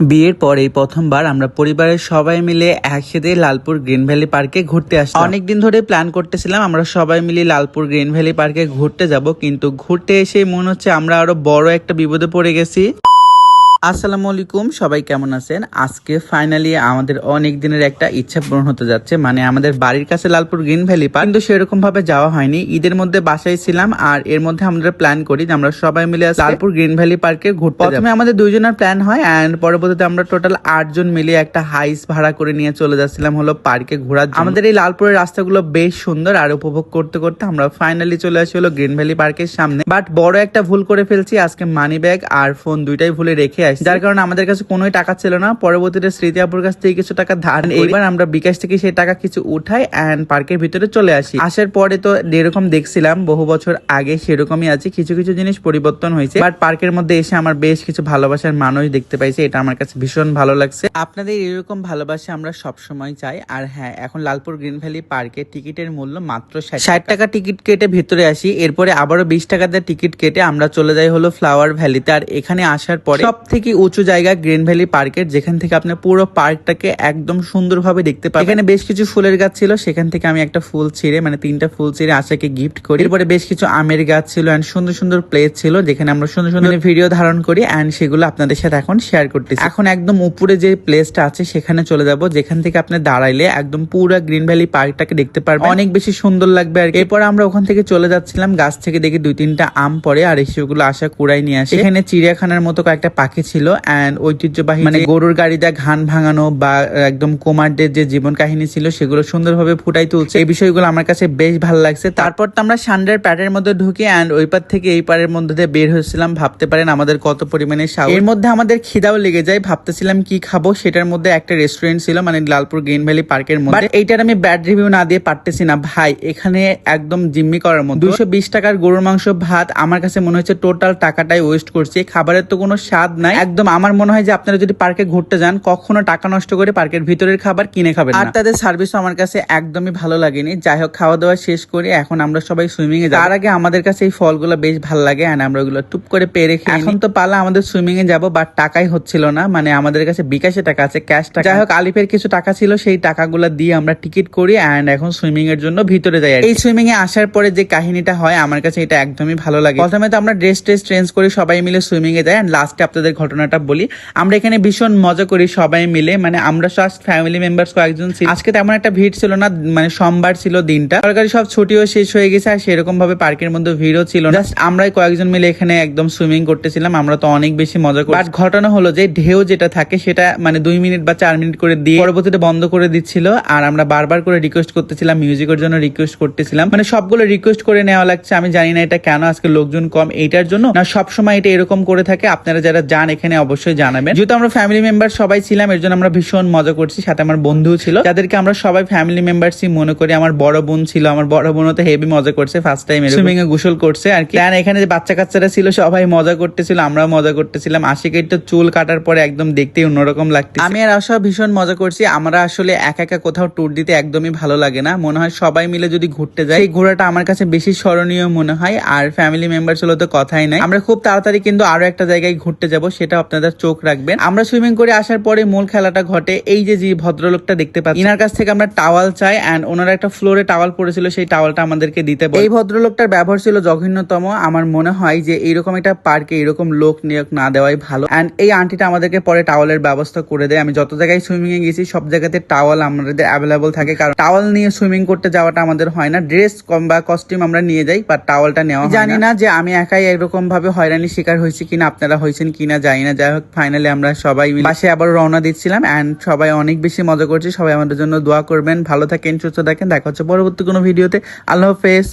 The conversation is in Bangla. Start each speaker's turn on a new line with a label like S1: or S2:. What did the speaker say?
S1: বিয়ের পরে প্রথমবার আমরা পরিবারের সবাই মিলে একসাথে লালপুর গ্রিন ভ্যালি পার্কে ঘুরতে আসি অনেকদিন ধরে প্ল্যান করতেছিলাম আমরা সবাই মিলে লালপুর গ্রিন ভ্যালি পার্কে ঘুরতে যাব, কিন্তু ঘুরতে এসে মনে হচ্ছে আমরা আরও বড় একটা বিপদে পড়ে গেছি। আসসালামু আলাইকুম সবাই কেমন আছেন? আজকে ফাইনালি আমাদের অনেক দিনের একটা ইচ্ছা পূরণ হতে যাচ্ছে মানে আমাদের বাড়ির কাছে লালপুর গ্রিন ভ্যালি পার্ক। কিন্তু সেরকম ভাবে যাওয়া হয়নি। ঈদের মধ্যে বাসায় ছিলাম আর এর মধ্যে আমরা প্ল্যান করি যে আমরা সবাই মিলে লালপুর গ্রিন ভ্যালি পার্কে ঘুরতে প্রথমে আমাদের দুইজনের প্ল্যান হয় এন্ড পরবর্তীতে আমরা টোটাল আটজন মিলে একটা হাইস ভাড়া করে নিয়ে চলে যাচ্ছিলাম হলো পার্কে ঘোরার আমাদের এই লালপুরের রাস্তাগুলো বেশ সুন্দর আর উপভোগ করতে করতে আমরা ফাইনালি চলে আসি হলো গ্রিন ভ্যালি পার্কের সামনে। বাট বড় একটা ভুল করে ফেলছি আজকে মানি ব্যাগ আর ফোন দুইটাই ভুলে রেখে আসি যার কারণে আমাদের কাছে কোনোই টাকা ছিল না। পরবর্তীতে স্মৃতি আপুর কাছ থেকে কিছু টাকা ধার। এইবার আমরা বিকাশ থেকে সেই টাকা কিছু উঠাই এন্ড পার্কের ভিতরে চলে আসি। আসার পরে তো যেরকম দেখছিলাম বহু বছর আগে সেরকমই আছে। কিছু কিছু জিনিস পরিবর্তন হয়েছে। বাট পার্কের মধ্যে এসে আমার বেশ কিছু ভালোবাসার মানুষ দেখতে পাইছে। এটা আমার কাছে ভীষণ ভালো লাগছে। আপনাদের এরকম ভালোবাসা আমরা সব সময় চাই। আর হ্যাঁ এখন লালপুর গ্রিন ভ্যালি পার্কে টিকিটের মূল্য মাত্র ষাট টাকা। টিকিট কেটে ভিতরে আসি। এরপরে আবারও বিশ টাকা দিয়ে টিকিট কেটে আমরা চলে যাই হলো ফ্লাওয়ার ভ্যালিতে। আর এখানে আসার পরে সব থেকে উঁচু জায়গা গ্রিন ভ্যালি পার্কের যেখান থেকে আপনি পুরো পার্কটাকে একদম সুন্দরভাবে দেখতে পাবেন। এখানে বেশ কিছু ফুলের গাছ ছিল সেখান থেকে আমি একটা ফুল ছিঁড়ে মানে তিনটা ফুল ছিঁড়ে আশাকে গিফট করি। এরপরে বেশ কিছু আমের গাছ ছিল এন্ড সুন্দর সুন্দর প্লেস ছিল যেখানে আমরা সুন্দর সুন্দর ভিডিও ধারণ করি এন্ড সেগুলো আপনাদের সাথে এখন শেয়ার করতেছি। এখন একদম উপরে যে প্লেসটা আছে সেখানে চলে যাব যেখান থেকে আপনি দাঁড়াইলে একদম পুরো গ্রিন ভ্যালি পার্কটাকে দেখতে পারবেন। অনেক বেশি সুন্দর লাগবে আর। এরপর আমরা ওখান থেকে চলে যাচ্ছিলাম গাছ থেকে দেখি দুই তিনটা আম পড়ে আর সেগুলো আশা কুড়াই নিয়ে আসে। এখানে চিড়িয়াখানার মতো কয়েকটা পাখি ছিল এন্ড ঐতিহ্যবাহী মানে গরুর গাড়িতে ঘান ভাঙানো বা একদম কুমারদের যে জীবন কাহিনী ছিল সেগুলো সুন্দরভাবে ফুটাই তুলছে। এই বিষয়গুলো আমার কাছে বেশ ভালো লাগছে। তারপর তো আমরা সান্ডার প্যাটের মধ্যে ঢুকি অ্যান্ড ওই পার থেকে এই পারের মধ্যে দিয়ে বের হয়েছিলাম। ভাবতে পারেন আমাদের কত পরিমাণে সাহস। এর মধ্যে আমাদের খিদাও লেগে যায়। ভাবতেছিলাম কি খাব? সেটার মধ্যে একটা রেস্টুরেন্ট ছিল মানে লালপুর গ্রিন ভ্যালি পার্কের মধ্যে। এইটার আমি ব্যাড রিভিউ না দিয়ে পারতেছি না। ভাই এখানে একদম জিম্মি করার মতো। দুশো বিশ টাকার গরুর মাংস ভাত আমার কাছে মনে হচ্ছে টোটাল টাকাটাই ওয়েস্ট করছে। খাবারের তো কোনো স্বাদ নাই। একদম আমার মনে হয় যে আপনারা যদি পার্কে ঘুরতে যান কখনো টাকা নষ্ট করে পার্কের ভিতরের খাবার কিনে খাবেন আর তাদের সার্ভিসও আমার কাছে একদমই ভালো লাগেনি। যাই হোক খাওয়া দাওয়া শেষ করে এখন আমরা সবাই সুইমিং এ যাই। তার আগে আমাদের কাছে এই ফলগুলো বেশ ভালো লাগে আর আমরা ওগুলো টুপ করে পেরে খেয়ে এখন তো পালা আমাদের সুইমিং এ যাব বাট টাকাই হচ্ছিল না। মানে আমাদের কাছে বিকাশে টাকা আছে ক্যাশ টাকা। যাই হোক আলিফের কিছু টাকা ছিল সেই টাকাগুলো দিয়ে আমরা টিকিট করি অ্যান্ড এখন সুইমিং এর জন্য ভিতরে যাই এই সুইমিং এ আসার পরে যে কাহিনীটা হয় আমার কাছে এটা একদমই ভালো লাগে। প্রথমে তো আমরা ড্রেস ট্রেস চেঞ্জ করে সবাই মিলে সুইমিং এ যাই অ্যান্ড লাস্টে আপনাদের ঘটনাটা বলি। আমরা এখানে ভীষণ মজা করি সবাই মিলে। মানে আমরা ফার্স্ট ফ্যামিলি মেম্বার্স কয়েকজন ছিল আজকে তেমন একটা ভিড় ছিল না মানে সোমবার ছিল দিনটা। সরকারি সব ছুটিও শেষ হয়ে গেছে আর সেরকম ভাবে পার্কের মধ্যে ভিড়ও ছিল জাস্ট আমরাই কয়েকজন মিলে এখানে একদম সুইমিং করতেছিলাম, আমরা তো অনেক বেশি মজা করি বাট ঘটনা হলো যে ঢেউ যেটা থাকে সেটা মানে দুই মিনিট বা চার মিনিট করে দিয়ে পরবর্তীতে বন্ধ করে দিচ্ছিল। আর আমরা বারবার করে রিকোয়েস্ট করতেছিলাম মিউজিকের জন্য রিকোয়েস্ট করতেছিলাম। মানে সবগুলো রিকোয়েস্ট করে নেওয়া লাগছে, আমি জানি না এটা কেন, আজকে লোকজন কম, এইটার জন্য। না সবসময় এটা এরকম করে থাকে। আপনারা যারা যান এখানে অবশ্যই জানাবেন। যেহেতু আমরা ফ্যামিলি মেম্বার সবাই ছিলাম এর জন্য আমরা ভীষণ মজা করছি। সাথে আমার বন্ধু ছিল। যাদেরকে আমরা সবাই ফ্যামিলি মেম্বারসই মনে করি। আমার বড় বোন ছিল আমার বড় বোনও তো হেভি মজা করছে ফার্স্ট টাইম সুইমিং এ গোসল করছে আর কি। এখানে যে বাচ্চা কাচ্চারা ছিল সবাই মজা করতেছিল আমরাও মজা করতেছিলাম। আশিকের তো চুল কাটার পরে একদম দেখতেই অন্যরকম লাগছে আমি আর আশা ভীষণ মজা করছি। আমরা আসলে একা একা কোথাও ট্যুর দিতে একদমই ভালো লাগে না। মনে হয় সবাই মিলে যদি ঘুরতে যাই এই ঘোরাটা আমার কাছে বেশি স্মরণীয় মনে হয়। আর ফ্যামিলি মেম্বার হলো তো কথাই নাই। আমরা খুব তাড়াতাড়ি কিন্তু আরও একটা জায়গায় ঘুরতে যাব সেটা আপনাদের চোখ রাখবেন। আমরা সুইমিং করে আসার পরে মূল খেলাটা ঘটে এই যে যে ভদ্রলোকটা দেখতে পাচ্ছি ইনার কাছ থেকে আমরা টাওয়াল চাই এন্ড ওনারা একটা ফ্লোরে টাওয়াল পড়েছিল, সেই টাওয়ালটা আমাদেরকে দিতে এই ভদ্রলোকটার ব্যবহার ছিল জঘন্যতম। আমার মনে হয় যে, এইরকম একটা পার্কে এরকম লোক নিয়োগ না দেওয়াই ভালো। অ্যান্ড এই আন্টিটা আমাদেরকে পরে টাওয়ালের ব্যবস্থা করে দেয়। আমি যত জায়গায় সুইমিং এ গেছি, সব জায়গাতে টাওয়াল আমাদের অ্যাভেলেবল থাকে। কারণ টাওয়াল নিয়ে সুইমিং করতে যাওয়াটা আমাদের হয় না। ড্রেস কম বা কস্টিউম আমরা নিয়ে যাই বা টাওয়ালটা নেওয়া জানি না যে আমি একাই এরকম ভাবে হয়রানির শিকার হয়েছি কিনা, আপনারা হয়েছেন কিনা জানি না, যাই হোক ফাইনালি আমরা সবাই মিলে আবার রওনা দিচ্ছিলাম অ্যান্ড সবাই অনেক বেশি মজা করছি। সবাই আমাদের জন্য দোয়া করবেন। ভালো থাকেন, সুস্থ থাকেন। দেখা হচ্ছে পরবর্তী কোনো ভিডিওতে। আল্লাহ হাফেজ।